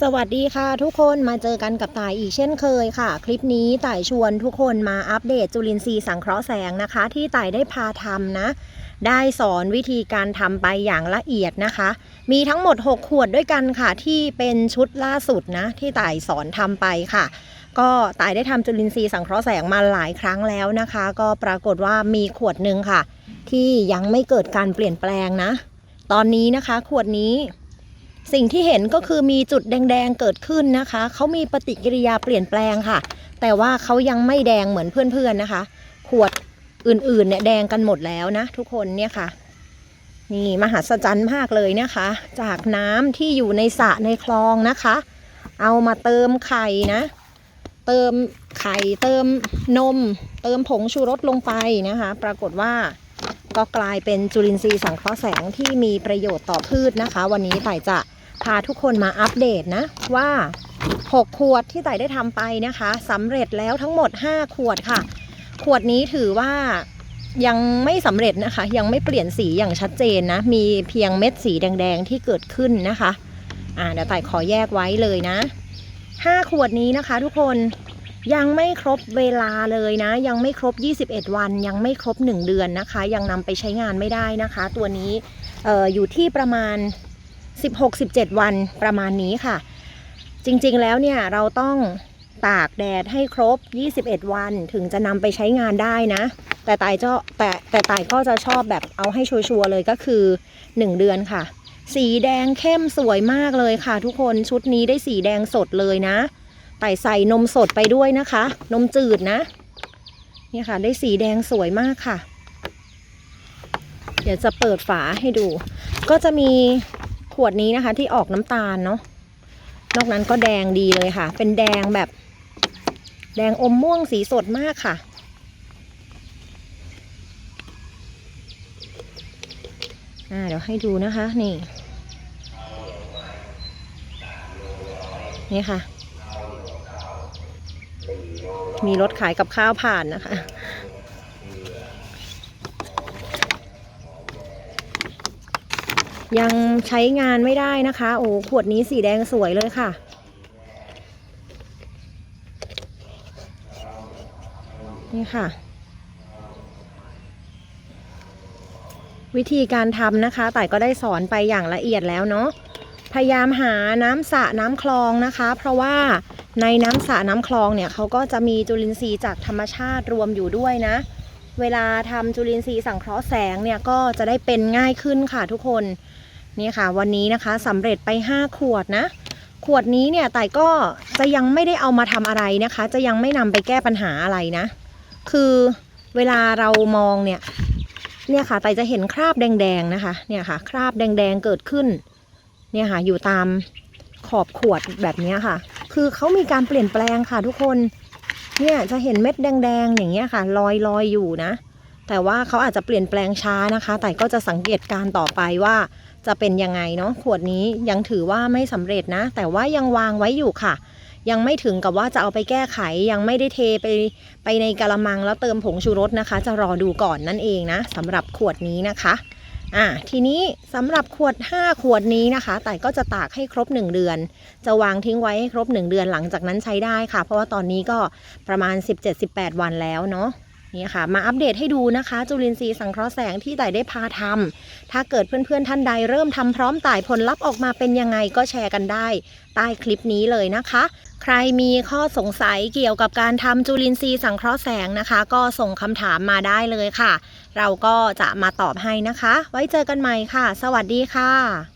สวัสดีค่ะทุกคนมาเจอกันกับต่ายอีกเช่นเคยค่ะ คลิปนี้ต่ายชวนทุกคนมาอัปเดตจุลินทรีย์สังเคราะห์แสงนะคะ ที่ต่ายได้พาทำนะ ได้สอนวิธีการทำไปอย่างละเอียดนะคะ มีทั้งหมด 6 ขวดด้วยกันค่ะ ที่เป็นชุดล่าสุดนะ ที่ต่ายสอนทำไปค่ะ ก็ต่ายได้ทำจุลินทรีย์สังเคราะห์แสงมาหลายครั้งแล้วนะคะ ก็ปรากฏว่ามีขวดหนึ่งค่ะ ที่ยังไม่เกิดการเปลี่ยนแปลงนะ ตอนนี้นะคะขวดนี้ สิ่งที่เห็นก็คือมีจุดแดงๆเกิดขึ้นนะคะ เขามีปฏิกิริยาเปลี่ยนแปลงค่ะ แต่ว่าเขายังไม่แดงเหมือนเพื่อนๆนะคะ ขวดอื่นๆเนี่ยแดงกันหมดแล้วนะ ทุกคนเนี่ยค่ะ นี่มหัศจรรย์มากเลยนะคะ จากน้ำที่อยู่ในสระในคลองนะคะ เอามาเติมไข่นะ เติมไข่เติมนม เติมผงชูรสลงไปนะคะ ปรากฏว่าก็กลายเป็นจุลินทรีย์สังเคราะห์แสงที่มีประโยชน์ต่อพืชนะคะ วันนี้ต่ายจะ พาทุกคนมาอัปเดตนะว่า 6 ขวดที่ไต่ได้ทำไปนะคะสำเร็จแล้วทั้งหมด 5 ขวดค่ะ ขวดนี้ถือว่ายังไม่สำเร็จนะคะ ยังไม่เปลี่ยนสีอย่างชัดเจนนะ มีเพียงเม็ดสีแดงๆที่เกิดขึ้นนะคะอ่าเดี๋ยวไต่ขอแยกไว้เลยนะ 5 ขวดนี้นะคะ ทุกคนยังไม่ครบเวลาเลยนะ ยังไม่ครบ 21 วัน ยังไม่ครบ 1 เดือนนะคะ ยังนำไปใช้งานไม่ได้นะคะ ตัวนี้อออยู่ที่ประมาณ 16-17 วันประมาณนี้ค่ะ จริงๆแล้วเนี่ยเราต้องตากแดดให้ครบ 21 วันถึงจะนำไปใช้งานได้นะ แต่ตายจะแต่แต่ตายก็จะชอบแบบเอาให้ชัวร์เลยก็คือ 1 เดือนค่ะ สีแดงเข้มสวยมากเลยค่ะ ทุกคนชุดนี้ได้สีแดงสดเลยนะไต่ใส่นมสดไปด้วยนะคะ นมจืดนะนี่ค่ะ ได้สีแดงสวยมากค่ะ เดี๋ยวจะเปิดฝาให้ดู ก็จะมี ขวดนี้นะคะ ที่ออกน้ำตาลเนาะนอกนั้นก็แดงดีเลยค่ะ เป็นแดงแบบ แดงอมม่วงสีสดมากค่ะ อ่าเดี๋ยวให้ดูนะคะนี่นี่ค่ะ มีรถขายกับข้าวผ่านนะคะ ยังใช้งานไม่ได้นะคะ โอ้ขวดนี้สีแดงสวยเลยค่ะ นี่ค่ะ วิธีการทำนะคะแต่ก็ได้สอนไปอย่างละเอียดแล้วเนาะพยายามหาน้ำสระน้ำคลองนะคะ เพราะว่าในน้ำสระน้ำคลองเนี่ยเขาก็จะมีจุลินทรีย์จากธรรมชาติรวมอยู่ด้วยนะ เวลาทำจุลินทรีย์สังเคราะห์แสงเนี่ยก็จะได้เป็นง่ายขึ้นค่ะทุกคนนี่ค่ะ วันนี้นะคะสำเร็จไป 5 ขวดนะ ขวดนี้เนี่ยแต่ก็จะยังไม่ได้เอามาทำอะไรนะคะ จะยังไม่นำไปแก้ปัญหาอะไรนะ คือเวลาเรามองเนี่ยเนี่ยค่ะแต่จะเห็นคราบแดงๆนะคะเนี่ยค่ะ คราบแดงๆเกิดขึ้นเนี่ยค่ะอยู่ตามขอบขวดแบบนี้ค่ะ คือเขามีการเปลี่ยนแปลงค่ะทุกคน เนี่ยจะเห็นเม็ดแดงๆอย่างเงี้ยค่ะลอยลอยอยู่นะ แต่ว่าเขาอาจจะเปลี่ยนแปลงช้านะคะ แต่ก็จะสังเกตการต่อไปว่าจะเป็นยังไงเนาะขวดนี้ยังถือว่าไม่สำเร็จนะ แต่ว่ายังวางไว้อยู่ค่ะ ยังไม่ถึงกับว่าจะเอาไปแก้ไขยังไม่ได้เทไปไปในกะละมังแล้วเติมผงชูรสนะคะ จะรอดูก่อนนั่นเองนะสำหรับขวดนี้นะคะ อ่าทีนี้สำหรับขวด 5 ขวดนี้นะคะ แต่ก็จะตากให้ครบ 1 เดือน จะวางทิ้งไว้ให้ครบ 1 เดือนหลังจากนั้นใช้ได้ค่ะ เพราะว่าตอนนี้ก็ประมาณ 17-18 วันแล้วเนาะนี่ค่ะ มาอัปเดตให้ดูนะคะ จุลินทรีย์สังเคราะห์แสงที่ต่ได้พาทำถ้าเกิดเพื่อนๆท่านใดเริ่มทำพร้อมต่ายผลลัพธ์ออกมาเป็นยังไงก็แชร์กันได้ ใต้คลิปนี้เลยนะคะ ใครมีข้อสงสัยเกี่ยวกับการทำจุลินทรีย์สังเคราะห์แสงนะคะ ก็ส่งคำถามมาได้เลยค่ะ เราก็จะมาตอบให้นะคะ ไว้เจอกันใหม่ค่ะ สวัสดีค่ะ